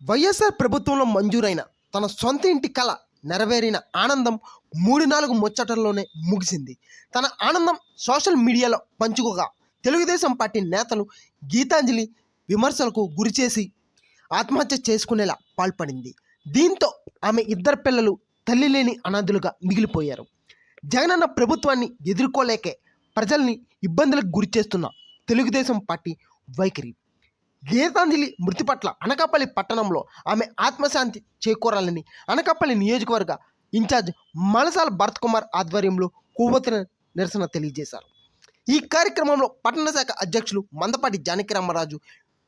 వైఎస్ఆర్ ప్రభుత్వంలో మంజూరైన తన సొంత ఇంటి కళ నెరవేరిన ఆనందం మూడు నాలుగు ముచ్చటల్లోనే ముగిసింది. తన ఆనందం సోషల్ మీడియాలో పంచుకోగా తెలుగుదేశం పార్టీ నేతలు గీతాంజలి విమర్శలకు గురిచేసి ఆత్మహత్య చేసుకునేలా పాల్పడింది. దీంతో ఆమె ఇద్దరు పిల్లలు తల్లి లేని అనాథులుగా మిగిలిపోయారు. జగనన్న ప్రభుత్వాన్ని ఎదుర్కోలేకే ప్రజల్ని ఇబ్బందులకు గురిచేస్తున్న తెలుగుదేశం పార్టీ వైఖరి. గీతాంజలి మృతి పట్ల అనకాపల్లి పట్టణంలో ఆమె ఆత్మశాంతి చేకూరాలని అనకాపల్లి నియోజకవర్గ ఇన్ఛార్జ్ మలసాల భరత్ కుమార్ ఆధ్వర్యంలో కొవ్వొత్తిన నిరసన తెలియజేశారు. ఈ కార్యక్రమంలో పట్టణ శాఖ అధ్యక్షులు మందపాటి జానకి రామరాజు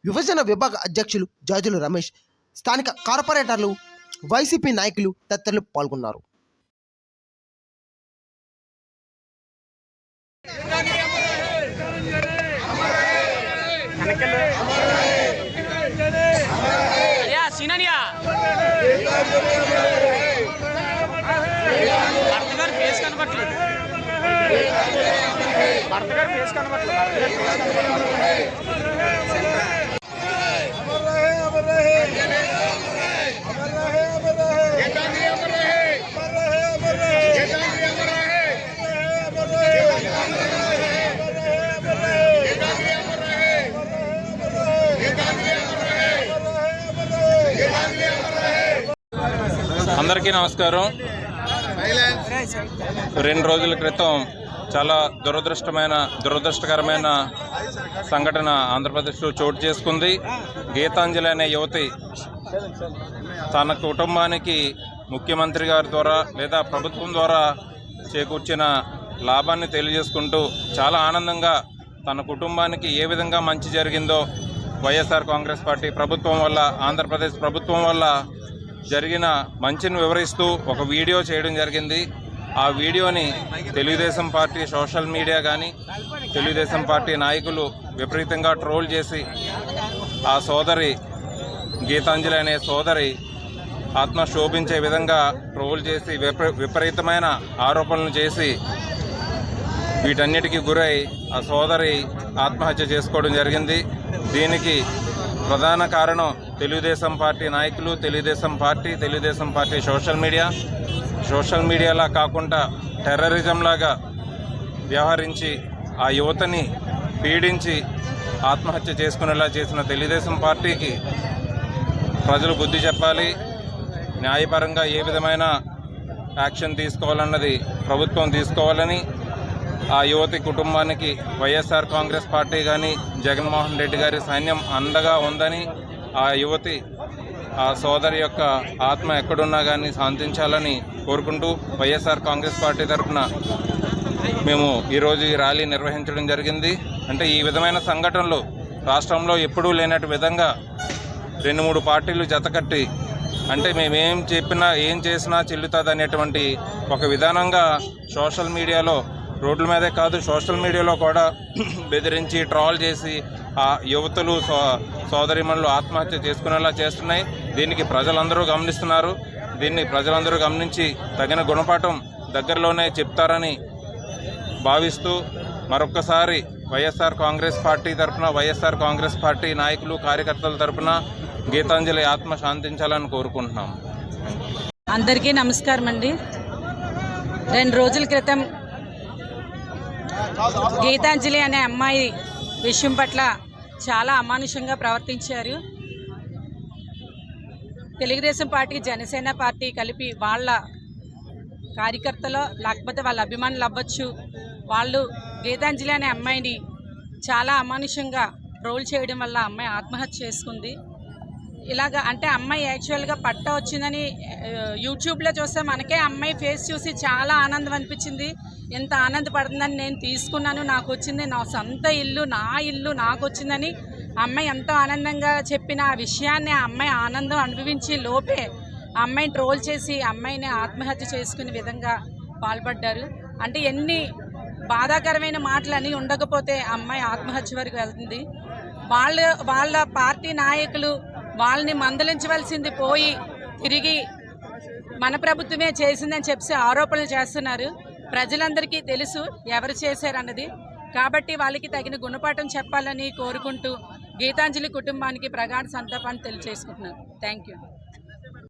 విభజన విభాగ అధ్యక్షులు జాజులు రమేష్ స్థానిక కార్పొరేటర్లు వైసీపీ నాయకులు తదితరులు పాల్గొన్నారు. సీననియా భర్త గారి ఫేస్ కనబట్లేదు భర్త గారి ఫేస్ కనబట్లేదు భర్త గారి ఫేస్ అందరికీ నమస్కారం. రెండు రోజుల క్రితం చాలా దురదృష్టమైన దురదృష్టకరమైన సంఘటన ఆంధ్రప్రదేశ్లో చోటు చేసుకుంది. గీతాంజలి అనే యువతి తన కుటుంబానికి ముఖ్యమంత్రి గారి ద్వారా లేదా ప్రభుత్వం ద్వారా చేకూర్చిన లాభాన్ని తెలియజేసుకుంటూ చాలా ఆనందంగా తన కుటుంబానికి ఏ విధంగా మంచి జరిగిందో వైఎస్ఆర్ కాంగ్రెస్ పార్టీ ప్రభుత్వం వల్ల ఆంధ్రప్రదేశ్ ప్రభుత్వం వల్ల జరిగిన మంచిని వివరిస్తూ ఒక వీడియో చేయడం జరిగింది. ఆ వీడియోని తెలుగుదేశం పార్టీ సోషల్ మీడియా కానీ తెలుగుదేశం పార్టీ నాయకులు విపరీతంగా ట్రోల్ చేసి ఆ సోదరి గీతాంజలి అనే సోదరి ఆత్మ శోభించే విధంగా ట్రోల్ చేసి విపరీతమైన ఆరోపణలు చేసి వీటన్నిటికీ గురై ఆ సోదరి ఆత్మహత్య చేసుకోవడం జరిగింది. దీనికి ప్రధాన కారణం తెలుగుదేశం పార్టీ నాయకులు Telugudesam party Telugudesam party social media. Social మీడియాలా కాకుండా టెర్రరిజంలాగా వ్యవహరించి ఆ యువతని పీడించి ఆత్మహత్య చేసుకునేలా చేసిన తెలుగుదేశం పార్టీకి ప్రజలు బుద్ధి చెప్పాలి. న్యాయపరంగా ఏ విధమైన యాక్షన్ తీసుకోవాలన్నది ప్రభుత్వం తీసుకోవాలని ఆ యువతి కుటుంబానికి వైఎస్ఆర్ కాంగ్రెస్ పార్టీ కానీ జగన్మోహన్ రెడ్డి గారి సైన్యం అండగా ఉందని ఆ యువతి ఆ సోదరి యొక్క ఆత్మ ఎక్కడున్నా కానీ శాంతించాలని కోరుకుంటూ వైఎస్ఆర్ కాంగ్రెస్ పార్టీ తరఫున మేము ఈరోజు ఈ ర్యాలీ నిర్వహించడం జరిగింది. అంటే ఈ విధమైన సంఘటనలు రాష్ట్రంలో ఎప్పుడూ లేనట్టు విధంగా రెండు మూడు పార్టీలు జతకట్టి అంటే మేమేం చెప్పినా ఏం చేసినా చెల్లుతుంది అనేటువంటి ఒక విధానంగా సోషల్ మీడియాలో రోడ్ల మీదే కాదు సోషల్ మీడియాలో కూడా బెదిరించి ట్రాల్ చేసి ఆ యువతులు సో సోదరిమణులు ఆత్మహత్య చేసుకునేలా చేస్తున్నాయి. దీనికి ప్రజలందరూ గమనిస్తున్నారు. దీన్ని ప్రజలందరూ గమనించి తగిన గుణపాఠం దగ్గరలోనే చెప్తారని భావిస్తూ మరొక్కసారి వైఎస్ఆర్ కాంగ్రెస్ పార్టీ తరఫున వైఎస్ఆర్ కాంగ్రెస్ పార్టీ నాయకులు కార్యకర్తల తరఫున గీతాంజలి ఆత్మ శాంతించాలని కోరుకుంటున్నాం. అందరికీ నమస్కారం అండి రెండు రోజుల క్రితం గీతాంజలి అనే అమ్మాయి విషయం పట్ల చాలా అమానుషంగా ప్రవర్తించారు. తెలుగుదేశం పార్టీ జనసేన పార్టీ కలిపి వాళ్ళ కార్యకర్తలో లేకపోతే వాళ్ళ అభిమానులు అవ్వచ్చు. వాళ్ళు గీతాంజలి అనే అమ్మాయిని చాలా అమానుషంగా రోల్ చేయడం వల్ల అమ్మాయి ఆత్మహత్య చేసుకుంది. ఇలాగ అంటే అమ్మాయి యాక్చువల్గా పట్ట వచ్చిందని యూట్యూబ్లో చూస్తే మనకే అమ్మాయి ఫేస్ చూసి చాలా ఆనందం అనిపించింది. ఎంత ఆనందపడుతుందని నేను తీసుకున్నాను. నాకు వచ్చింది నా సొంత ఇల్లు నా ఇల్లు నాకు వచ్చిందని అమ్మాయి ఎంతో ఆనందంగా చెప్పిన ఆ విషయాన్ని ఆ అమ్మాయి ఆనందం అనుభవించి లోపే అమ్మాయిని ట్రోల్ చేసి అమ్మాయిని ఆత్మహత్య చేసుకునే విధంగా పాల్పడ్డారు. అంటే ఎన్ని బాధాకరమైన మాటలని ఉండకపోతే అమ్మాయి ఆత్మహత్య వరకు వెళ్తుంది. వాళ్ళ వాళ్ళ పార్టీ నాయకులు వాళ్ళని మందలించవలసింది పోయి తిరిగి మన ప్రభుత్వమే చేసిందని చెప్పి ఆరోపణలు చేస్తున్నారు. ప్రజలందరికీ తెలుసు ఎవరు చేశారన్నది. కాబట్టి వాళ్ళకి తగిన గుణపాఠం చెప్పాలని కోరుకుంటూ గీతాంజలి కుటుంబానికి ప్రగాఢ సంతాపాన్ని తెలియజేసుకుంటున్నాను. Thank you